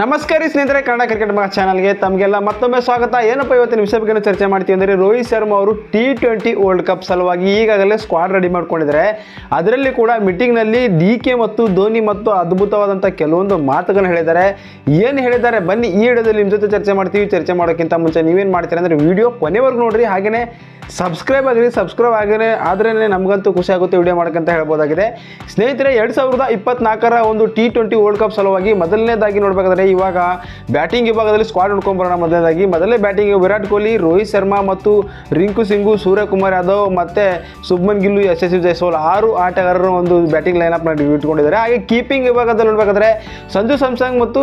ನಮಸ್ಕಾರ ಸ್ನೇಹಿತರೆ, ಕನ್ನಡ ಕ್ರಿಕೆಟ್ ಮಾ ಚಾನಲ್ಗೆ ತಮಗೆಲ್ಲ ಮತ್ತೊಮ್ಮೆ ಸ್ವಾಗತ. ಏನಪ್ಪ ಇವತ್ತಿನ ವಿಷಯ ಬಗ್ಗೆ ಚರ್ಚೆ ಮಾಡ್ತೀವಿ ಅಂದರೆ ರೋಹಿತ್ ಶರ್ಮಾ ಅವರು ಟಿ ಟ್ವೆಂಟಿ ವರ್ಲ್ಡ್ ಕಪ್ ಸಲುವಾಗಿ ಈಗಾಗಲೇ ಸ್ಕ್ವಾಡ್ ರೆಡಿ ಮಾಡ್ಕೊಂಡಿದ್ದಾರೆ. ಅದರಲ್ಲಿ ಕೂಡ ಮೀಟಿಂಗ್ನಲ್ಲಿ ಡಿ ಕೆ ಮತ್ತು ಧೋನಿ ಮತ್ತು ಅದ್ಭುತವಾದಂಥ ಕೆಲವೊಂದು ಮಾತುಗಳನ್ನು ಹೇಳಿದ್ದಾರೆ. ಏನು ಹೇಳಿದ್ದಾರೆ? ಬನ್ನಿ ಈ ವಿಡಿಯೋದಲ್ಲಿ ನಿಮ್ಮ ಜೊತೆ ಚರ್ಚೆ ಮಾಡ್ತೀವಿ. ಚರ್ಚೆ ಮಾಡೋಕ್ಕಿಂತ ಮುಂಚೆ ನೀವೇನು ಮಾಡ್ತೀರಾ ಅಂದರೆ ವಿಡಿಯೋ ಕೊನೆವರೆಗೂ ನೋಡಿರಿ. ಹಾಗೆಯೇ ಸಬ್ಸ್ಕ್ರೈಬ್ ಆಗಿರಿ ಸಬ್ಸ್ಕ್ರೈಬ್ ಆಗಿರಿ ಆದ್ರೇ ನಮಗಂತೂ ಖುಷಿ ಆಗುತ್ತೆ ವಿಡಿಯೋ ಮಾಡೋಕ್ಕಂತ ಹೇಳ್ಬೋದಾಗಿದೆ. ಸ್ನೇಹಿತರೆ, ಎರಡು ಸಾವಿರದ ಇಪ್ಪತ್ನಾಲ್ಕರ ಒಂದು ಟಿ ಟ್ವೆಂಟಿ ವರ್ಲ್ಡ್ ಕಪ್ ಸಲುವಾಗಿ ಮೊದಲನೇದಾಗಿ ನೋಡಬೇಕಾದ್ರೆ ಇವಾಗ ಬ್ಯಾಟಿಂಗ್ ವಿಭಾಗದಲ್ಲಿ ಸ್ಕ್ವಾಡ್ ನೋಡ್ಕೊಂಬರೋಣ. ಮೊದಲನೇದಾಗಿ ಮೊದಲೇ ಬ್ಯಾಟಿಂಗ್ ವಿರಾಟ್ ಕೊಹ್ಲಿ, ರೋಹಿತ್ ಶರ್ಮಾ ಮತ್ತು ರಿಂಕು ಸಿಂಗು, ಸೂರ್ಯಕುಮಾರ್ ಯಾದವ್ ಮತ್ತೆ ಸುಬ್ಮನ್ ಗಿಲ್ಲು ಯಶಸ್ವಿ ಜೈಸ್ವಾಲ್ ಆರು ಆಟಗಾರರು ಒಂದು ಬ್ಯಾಟಿಂಗ್ ಲೈನಪ್ ಇಟ್ಕೊಂಡಿದ್ದಾರೆ. ಹಾಗೆ ಕೀಪಿಂಗ್ ವಿಭಾಗದಲ್ಲಿ ನೋಡಬೇಕಾದ್ರೆ ಸಂಜು ಸ್ಯಾಮ್ಸಂಗ್ ಮತ್ತು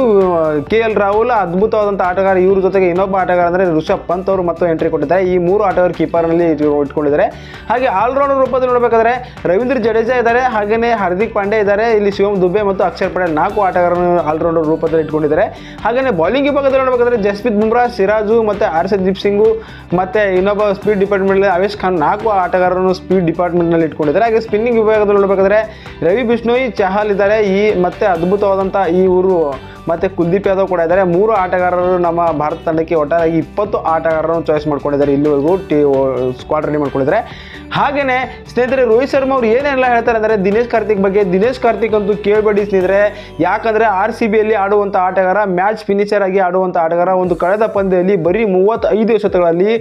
ಕೆ ಎಲ್ ರಾಹುಲ್ ಅದ್ಭುತವಾದಂತಹ ಆಟಗಾರ. ಇವ್ರ ಜೊತೆಗೆ ಇನ್ನೊಬ್ಬ ಆಟಗಾರ ಅಂದ್ರೆ ಋಷಭ್ ಪಂತ್ ಅವರು ಮತ್ತು ಎಂಟ್ರಿ ಕೊಟ್ಟಿದ್ದಾರೆ. ಈ ಮೂರು ಆಟಗಾರ ಕೀಪರ್ನಲ್ಲಿ ಇಟ್ಕೊಂಡಿದ್ದಾರೆ. ಹಾಗೆ ಆಲ್ರೌಂಡರ್ ರೂಪದಲ್ಲಿ ನೋಡಬೇಕಾದ್ರೆ ರವೀಂದ್ರ ಜಡೇಜಾ ಇದ್ದಾರೆ. ಹಾಗೆಯೇ ಹಾರ್ದಿಕ್ ಪಾಂಡೆ ಇದ್ದಾರೆ. ಇಲ್ಲಿ ಶಿವಮ್ ದುಬೆ ಮತ್ತು ಅಕ್ಷರ್ ಪಟೇಲ್ ನಾಲ್ಕು ಆಟಗಾರರನ್ನು ಆಲ್ರೌಂಡರ್ ರೂಪದಲ್ಲಿ ಇಟ್ಕೊಂಡಿದ್ದಾರೆ. ಹಾಗೆಯೇ ಬೌಲಿಂಗ್ ವಿಭಾಗದಲ್ಲಿ ನೋಡಬೇಕಾದ್ರೆ ಜಸ್ಪ್ರೀತ್ ಬುಮ್ರಾ, ಸಿರಾಜು ಮತ್ತು ಹರ್ಷದೀಪ್ ಸಿಂಗು ಮತ್ತೆ ಇನ್ನೊಬ್ಬ ಸ್ಪೀಡ್ ಡಿಪಾರ್ಟ್ಮೆಂಟ್ನಲ್ಲಿ ಅವೇಶ್ ಖಾನ್ ನಾಲ್ಕು ಆಟಗಾರರನ್ನು ಸ್ಪೀಡ್ ಡಿಪಾರ್ಟ್ಮೆಂಟ್ನಲ್ಲಿ ಇಟ್ಕೊಂಡಿದ್ದಾರೆ. ಹಾಗೆ ಸ್ಪಿನ್ನಿಂಗ್ ವಿಭಾಗದಲ್ಲಿ ನೋಡಬೇಕಾದ್ರೆ ರವಿ ಬಿಷ್ಣೋಯ್, ಚಹಲ್ ಇದ್ದಾರೆ. ಈ ಮತ್ತೆ ಅದ್ಭುತವಾದಂಥ ಈ ಊರು ಮತ್ತು ಕುಲ್ದೀಪ್ ಯಾದವ್ ಕೂಡ ಇದ್ದಾರೆ. ಮೂರು ಆಟಗಾರರು ನಮ್ಮ ಭಾರತ ತಂಡಕ್ಕೆ ಒಟ್ಟಾರೆಯಾಗಿ ಇಪ್ಪತ್ತು ಆಟಗಾರರನ್ನು ಚಾಯ್ಸ್ ಮಾಡ್ಕೊಂಡಿದ್ದಾರೆ. ಇಲ್ಲಿವರೆಗೂ ಟಿ ಸ್ಕ್ವಾಡ್ ರೆಡಿ ಮಾಡ್ಕೊಂಡಿದ್ದಾರೆ. ಹಾಗೆಯೇ ಸ್ನೇಹಿತರೆ, ರೋಹಿತ್ ಶರ್ಮಾ ಅವರು ಏನೆಲ್ಲ ಹೇಳ್ತಾರೆ ಅಂದರೆ ದಿನೇಶ್ ಕಾರ್ತಿಕ್ ಬಗ್ಗೆ. ದಿನೇಶ್ ಕಾರ್ತಿಕ್ ಅಂತೂ ಕೇಳಬೇಡಿ ಸ್ನೇಹಿತರೆ. ಯಾಕಂದರೆ ಆರ್ ಸಿ ಬಿಯಲ್ಲಿ ಆಡುವಂಥ ಆಟಗಾರ ಮ್ಯಾಚ್ ಫಿನಿಷರ್ ಆಗಿ ಆಡುವಂಥ ಆಟಗಾರ, ಒಂದು ಕಳೆದ ಪಂದ್ಯದಲ್ಲಿ ಬರೀ ಮೂವತ್ತೈದು ಎಸೆತಗಳಲ್ಲಿ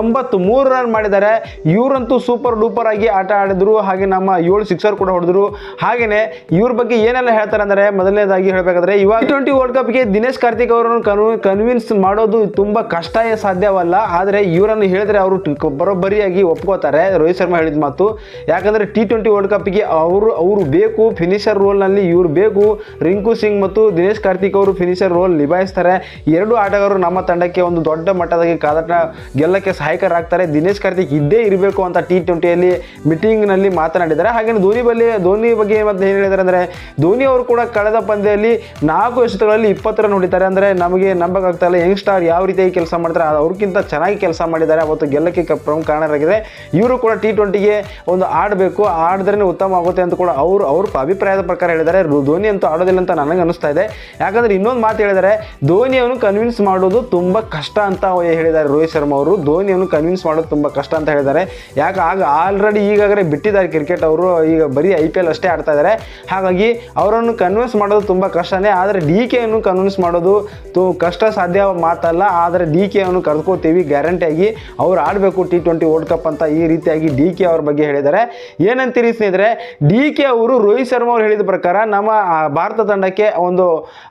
ಎಂಬತ್ತು ಮೂರು ರನ್ ಮಾಡಿದ್ದಾರೆ. ಇವರಂತೂ ಸೂಪರ್ ಡೂಪರ್ ಆಗಿ ಆಟ ಆಡಿದ್ರು. ಹಾಗೆ ನಮ್ಮ ಏಳು ಸಿಕ್ಸರ್ ಕೂಡ ಹೊಡೆದ್ರು. ಹಾಗೆಯೇ ಇವ್ರ ಬಗ್ಗೆ ಏನೆಲ್ಲ ಹೇಳ್ತಾರೆ ಅಂದರೆ ಮೊದಲನೇದಾಗಿ ಹೇಳಬೇಕಾದ್ರೆ ಇವಾಗ ವರ್ಲ್ಡ್ ಕಪ್ಗೆ ದಿನೇಶ್ ಕಾರ್ತಿಕ್ ಅವರನ್ನು ಕನ್ವಿ ಕನ್ವಿನ್ಸ್ ಮಾಡೋದು ತುಂಬ ಕಷ್ಟ ಸಾಧ್ಯವಲ್ಲ. ಆದರೆ ಇವರನ್ನು ಹೇಳಿದ್ರೆ ಅವರು ಟ- ಬರೋಬ್ಬರಿಯಾಗಿ ಒಪ್ಕೋತಾರೆ. ರೋಹಿತ್ ಶರ್ಮಾ ಹೇಳಿದ ಮಾತು. ಯಾಕಂದರೆ ಟಿ ಟ್ವೆಂಟಿ ವರ್ಲ್ಡ್ ಕಪ್ಗೆ ಅವರು ಅವರು ಬೇಕು ಫಿನಿಷರ್ ರೋಲ್ನಲ್ಲಿ ಇವರು ಬೇಕು. ರಿಂಕು ಸಿಂಗ್ ಮತ್ತು ದಿನೇಶ್ ಕಾರ್ತಿಕ್ ಅವರು ಫಿನಿಷರ್ ರೋಲ್ ನಿಭಾಯಿಸ್ತಾರೆ. ಎರಡು ಆಟಗಾರರು ನಮ್ಮ ತಂಡಕ್ಕೆ ಒಂದು ದೊಡ್ಡ ಮಟ್ಟದಾಗಿ ಕಾದಾಟ ಗೆಲ್ಲಕ್ಕೆ ಸಹಾಯಕರಾಗ್ತಾರೆ. ದಿನೇಶ್ ಕಾರ್ತಿಕ್ ಇದ್ದೇ ಇರಬೇಕು ಅಂತ ಟಿ ಟ್ವೆಂಟಿಯಲ್ಲಿ ಮೀಟಿಂಗ್ನಲ್ಲಿ ಮಾತನಾಡಿದ್ದಾರೆ. ಹಾಗೆ ಧೋನಿ ಬಲ್ಲಿ, ಧೋನಿ ಬಗ್ಗೆ ಮತ್ತೆ ಏನು ಹೇಳಿದ್ದಾರೆ ಅಂದರೆ, ಧೋನಿ ಅವರು ಕೂಡ ಕಳೆದ ಪಂದ್ಯದಲ್ಲಿ ನಾಲ್ಕು ಎಸೆತಗಳಲ್ಲಿ ಇಪ್ಪತ್ತರ ನೋಡಿದ್ದಾರೆ ಅಂದರೆ ನಮಗೆ ನಂಬಕ್ಕಾಗ್ತಾ ಇಲ್ಲ. ಯಂಗ್ ಸ್ಟಾರ್ ಯಾವ ರೀತಿಯಾಗಿ ಕೆಲಸ ಮಾಡ್ತಾರೆ ಅವ್ರಿಗಿಂತ ಚೆನ್ನಾಗಿ ಕೆಲಸ ಮಾಡಿದ್ದಾರೆ. ಅವತ್ತು ಗೆಲ್ಲಕ್ಕೆ ಪ್ರಮುಖ ಕಾರಣರಾಗಿದೆ. ಇವರು ಕೂಡ ಟಿ ಟ್ವೆಂಟಿಗೆ ಒಂದು ಆಡಬೇಕು. ಆಡಿದ್ರೆ ಉತ್ತಮ ಆಗುತ್ತೆ ಅಂತ ಕೂಡ ಅವರು, ಅವ್ರ ಅಭಿಪ್ರಾಯದ ಪ್ರಕಾರ ಹೇಳಿದ್ದಾರೆ. ಧೋನಿ ಅಂತೂ ಆಡೋದಿಲ್ಲ ಅಂತ ನನಗೆ ಅನಿಸ್ತಾ ಇದೆ. ಯಾಕಂದರೆ ಇನ್ನೊಂದು ಮಾತು ಹೇಳಿದ್ದಾರೆ, ಧೋನಿಯನ್ನು ಕನ್ವಿನ್ಸ್ ಮಾಡೋದು ತುಂಬ ಕಷ್ಟ ಅಂತ ಹೇಳಿದ್ದಾರೆ ರೋಹಿತ್ ಶರ್ಮಾ ಅವರು. ಧೋನಿಯನ್ನು ಕನ್ವಿನ್ಸ್ ಮಾಡೋದು ತುಂಬ ಕಷ್ಟ ಅಂತ ಹೇಳಿದ್ದಾರೆ. ಯಾಕೆ ಆಗ ಆಲ್ರೆಡಿ ಈಗಾಗಲೇ ಬಿಟ್ಟಿದ್ದಾರೆ ಕ್ರಿಕೆಟ್ ಅವರು. ಈಗ ಬರೀ ಐ ಪಿ ಎಲ್ ಅಷ್ಟೇ ಆಡ್ತಾ ಇದ್ದಾರೆ. ಹಾಗಾಗಿ ಅವರನ್ನು ಕನ್ವಿನ್ಸ್ ಮಾಡೋದು ತುಂಬ ಕಷ್ಟನೇ. ಆದರೆ ಡಿ ಕೆಯನ್ನು ಕನ್ವಿನ್ಸ್ ಮಾಡೋದು ತು ಕಷ್ಟ ಸಾಧ್ಯ ಮಾತಲ್ಲ ಆದರೆ ಡಿ ಕೆಯನ್ನು ಕರೆದುಕೋತೀವಿ ಗ್ಯಾರಂಟಿಯಾಗಿ. ಅವ್ರು ಆಡಬೇಕು ಟಿ ಟ್ವೆಂಟಿ ವರ್ಲ್ಡ್ ಕಪ್ ಅಂತ ಈ ರೀತಿಯಾಗಿ ಡಿ ಕೆ ಅವ್ರ ಬಗ್ಗೆ ಹೇಳಿದ್ದಾರೆ. ಏನಂತೀರಿ ಸ್ನೇಹಿತರೆ ಡಿ ಕೆ ಅವರು ರೋಹಿತ್ ಶರ್ಮಾ ಅವರು ಹೇಳಿದ ಪ್ರಕಾರ ನಮ್ಮ ಭಾರತ ತಂಡಕ್ಕೆ ಒಂದು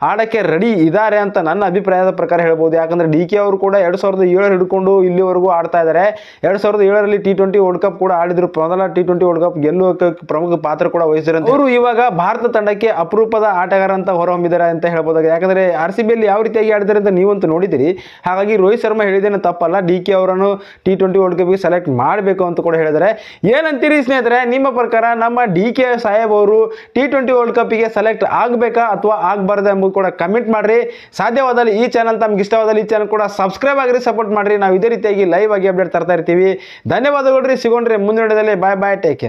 ಆಡಕ್ಕೆ ರೆಡಿ ಇದ್ದಾರೆ ಅಂತ ನನ್ನ ಅಭಿಪ್ರಾಯದ ಪ್ರಕಾರ ಹೇಳ್ಬೋದು. ಯಾಕಂದ್ರೆ ಡಿ ಕೆ ಅವರು ಕೂಡ ಎರಡು ಸಾವಿರದ ಏಳರ ಹಿಡ್ಕೊಂಡು ಇಲ್ಲಿವರೆಗೂ ಆಡ್ತಾ ಇದ್ದಾರೆ. ಎರಡು ಸಾವಿರದ ಏಳರಲ್ಲಿ ಟಿ ಟ್ವೆಂಟಿ ವರ್ಲ್ಡ್ ಕಪ್ ಕೂಡ ಆಡಿದ್ರು. ಮೊದಲ ಟಿ ಟ್ವೆಂಟಿ ವರ್ಲ್ಡ್ ಕಪ್ ಗೆಲ್ಲುವ ಪ್ರಮುಖ ಪಾತ್ರ ಕೂಡ ವಹಿಸಿದ್ರು ಅವರು ಇವಾಗ ಭಾರತ ತಂಡಕ್ಕೆ ಅಪರೂಪದ ಆಟಗಾರ ಅಂತ ಹೊರಹೊಮ್ಮಿದ್ದಾರೆ ಅಂತ ಹೇಳ್ಬೋದಾಗಿದೆ. ಯಾಕಂದರೆ ಆರ್ ಸಿ ಬಿಯಲ್ಲಿ ಯಾವ ರೀತಿಯಾಗಿ ಆಡಿದ್ದಾರೆ ಅಂತ ನೀವಂತೂ ನೋಡಿದಿರಿ ಹಾಗಾಗಿ ರೋಹಿತ್ ಶರ್ಮಾ ಹೇಳಿದ್ದೇನೆ ತಪ್ಪಲ್ಲ. ಡಿ ಕೆ ಅವರನ್ನು ಟಿ ಟ್ವೆಂಟಿ ವರ್ಲ್ಡ್ ಕಪ್ಗೆ ಸೆಲೆಕ್ಟ್ ಮಾಡಬೇಕು ಅಂತ ಕೂಡ ಹೇಳಿದ್ದಾರೆ. ಏನಂತೀರಿ ಸ್ನೇಹಿತರೆ? ನಿಮ್ಮ ಪ್ರಕಾರ ನಮ್ಮ ಡಿ ಕೆ ಸಾಹೇಬ್ ಅವರು ಟಿ ಟ್ವೆಂಟಿ ವರ್ಲ್ಡ್ ಕಪ್ಗೆ ಸೆಲೆಕ್ಟ್ ಆಗಬೇಕಾ ಅಥವಾ ಆಗಬಾರ್ದು ಎಂಬುದು ಕೂಡ ಕಮೆಂಟ್ ಮಾಡಿರಿ. ಸಾಧ್ಯವಾದಲ್ಲಿ ಈ ಚಾನಲ್ ತಮ್ಗೆ ಇಷ್ಟವಾದಲ್ಲಿ ಈ ಚಾನಲ್ ಕೂಡ ಸಬ್ಸ್ಕ್ರೈಬ್ ಆಗಿರಿ ಸಪೋರ್ಟ್ ಮಾಡಿರಿ. ನಾವು ಇದೇ ರೀತಿಯಾಗಿ ಲೈವ್ ಆಗಿ ಅಪ್ಡೇಟ್ ತರ್ತಾ ಇರ್ತೀವಿ. ಧನ್ಯವಾದಗಳು ಸಿಗೋಣ್ರಿ ಮುಂದಿನ ಬಾಯ್ ಬಾಯ್ ಟೇಕ್ ಕೇರ್